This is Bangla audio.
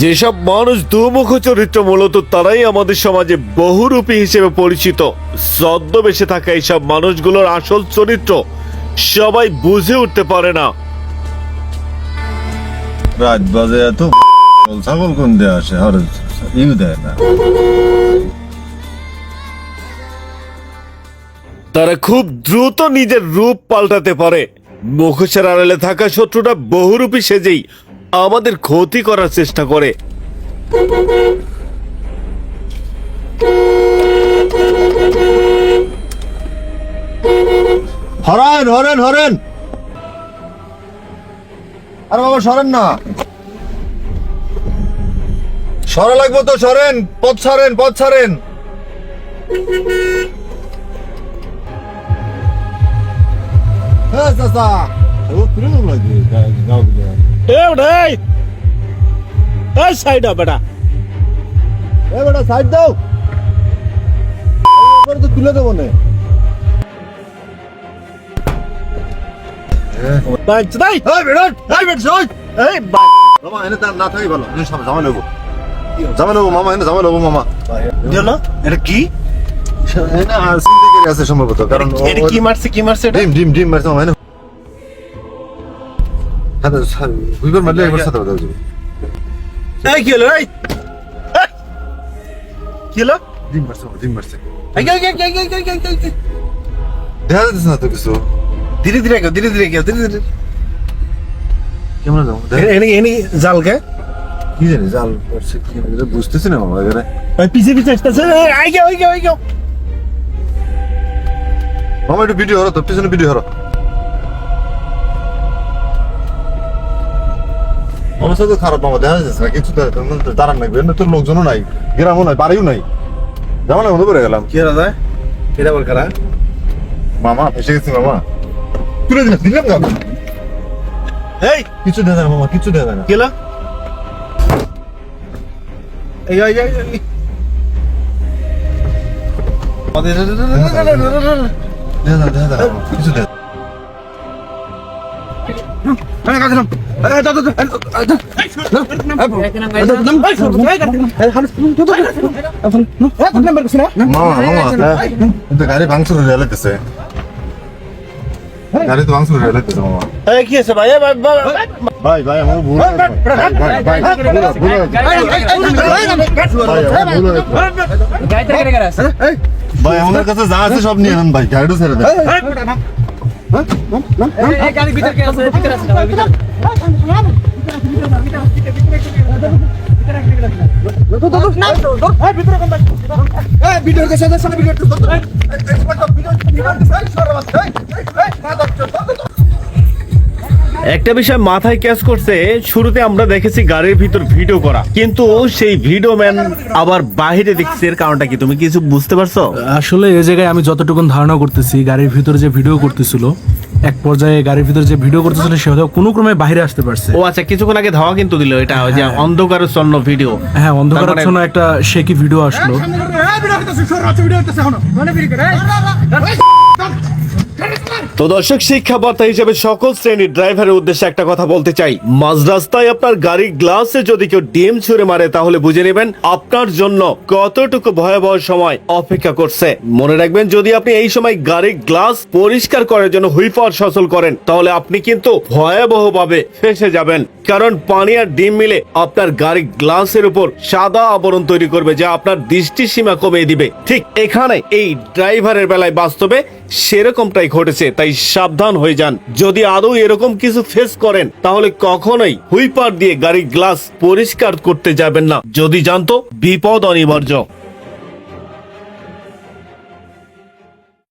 যেসব মানুষ দুমুখ চরিত্র মূলত তারাই আমাদের সমাজে বহুরূপী হিসেবে পরিচিত। ছদ্মবেশে থাকা এইসব মানুষগুলোর আসল চরিত্র সবাই বুঝে উঠতে পারে না। রাত বাজে এত ছাগল কোন দিয়ে আসে? আর ইউ দেয় না। তারা খুব দ্রুত নিজের রূপ পাল্টাতে পারে। মুখোশের আড়ালে থাকা শত্রুটা বহুরূপী সেজেই আমাদের ক্ষতি করার চেষ্টা করে। হরেন হরেন হরেন। আরে বাবা, সরেন না। সরা লাগবো তো, সরেন। পথ ছাড়েন পথ ছাড়েন। হ্যাঁ চাচা ও কীরকম লাগে গাও এই সাইড বেটা এ বেটা সাইড দাও এবারে তো তুলে দেবো না মামা এনে তার না থাকি ভালো জামা নেব জামা নেব মামা এনে জামা নেব মামা জানো এটা কি না সিন্ডিকেট আছে সম্ভবত কারণ এটা কি মারছে কি মারছে এটা ডিম ডিম ডিম মারছে মানে হ্যাঁ স্যার গুইবার মারলে একবার সাথে কথা বলবি এই কি হলো এই কি হলো ডিম মারছে ডিম মারছে এই এই এই এই এই এই এই দেখা যাচ্ছে না তো কিছু ধীরে ধীরে কেউ জাল বুঝতেছি না পিছিয়ে পিছিয়ে আসতেছে মামা একটু ভিডিও হরো তো পিছনে ভিডিও হরো অবস্থা তো খারাপ মামা দেখা যাচ্ছে না কিছু দাঁড়ান নাই এমনি তোর লোকজনও নাই গ্রামও নাই বাড়িও নাই। মনে করে গেলাম। কি দাদা? এটা বল কারা মামা ফেসে গেছি মামা। তুলে দিলাম দিলাম না। এই! কিছু দেখা না মামা কিছু দেখা যায় না। কি হলো? এই এই এই এই। আমাদের- দেখা দাও দেখা দাও কিছু দেখা গাড়ি ভাঙচুর হয়ে কি আছে ভাই ভাই ভাই আমার ভুল ভাই আমার কাছে যা আছে সব নিয়ে নেন ভাই গাড়িও ছেড়ে দেন ভিডিও ভিডিও একটা বিষয় মাথায় ক্যাচ করছে শুরুতে আমরা দেখেছি গাড়ির ভিতর ভিডিও করা কিন্তু সেই ভিডিও ম্যান আবার বাহিরে দেখছে এর কারণটা কি তুমি কিছু বুঝতে পারছ আসলে এই জায়গায় আমি যতটুকু ধারণা করতেছি গাড়ির ভিতরে যে ভিডিও করতেছিল এক পর্যায়ে গাড়ির ভিতরে যে ভিডিও করতেছিল সে হয়তো কোনো ক্রমে বাইরে আসতে পারছে ও আচ্ছা কিছুক্ষণ আগে ধাওয়া কিন্তু দিল এটা ওই যে অন্ধকারের স্বর্ণ ভিডিও হ্যাঁ মানে- জন্য একটা শেকি ভিডিও আসলো তো দর্শক শিক্ষা বার্তা হিসেবে সকল শ্রেণির ড্রাইভারের উদ্দেশ্যে একটা কথা বলতে চাই। মাঝ রাস্তায় আপনার গাড়ির গ্লাসে যদি কেউ ডিম ছুঁড়ে মারে, তাহলে বুঝে নেবেন আপনার জন্য কতটুকু ভয়াবহ সময় অপেক্ষা করছে। মনে রাখবেন, যদি আপনি এই সময় গাড়ির গ্লাস পরিষ্কার করার জন্য হুইপার সচল করেন, তাহলে আপনি কিন্তু ভয়াবহভাবে ফেসে যাবেন। কারণ পানি আর ডিম মিলে আপনার গাড়ির গ্লাসের উপর সাদা আবরণ তৈরি করবে, যা আপনার দৃষ্টিসীমা কমিয়ে দিবে। ঠিক এখানে এই ড্রাইভারের বেলায় বাস্তবে সেরকমটাই ঘটেছে, তাই সাবধান হয়ে যান। যদি আদৌ এরকম কিছু ফেস করেন, তাহলে কখনোই হুইপার দিয়ে গাড়ির গ্লাস পরিষ্কার করতে যাবেন না। যদি জানতো, বিপদ অনিবার্য।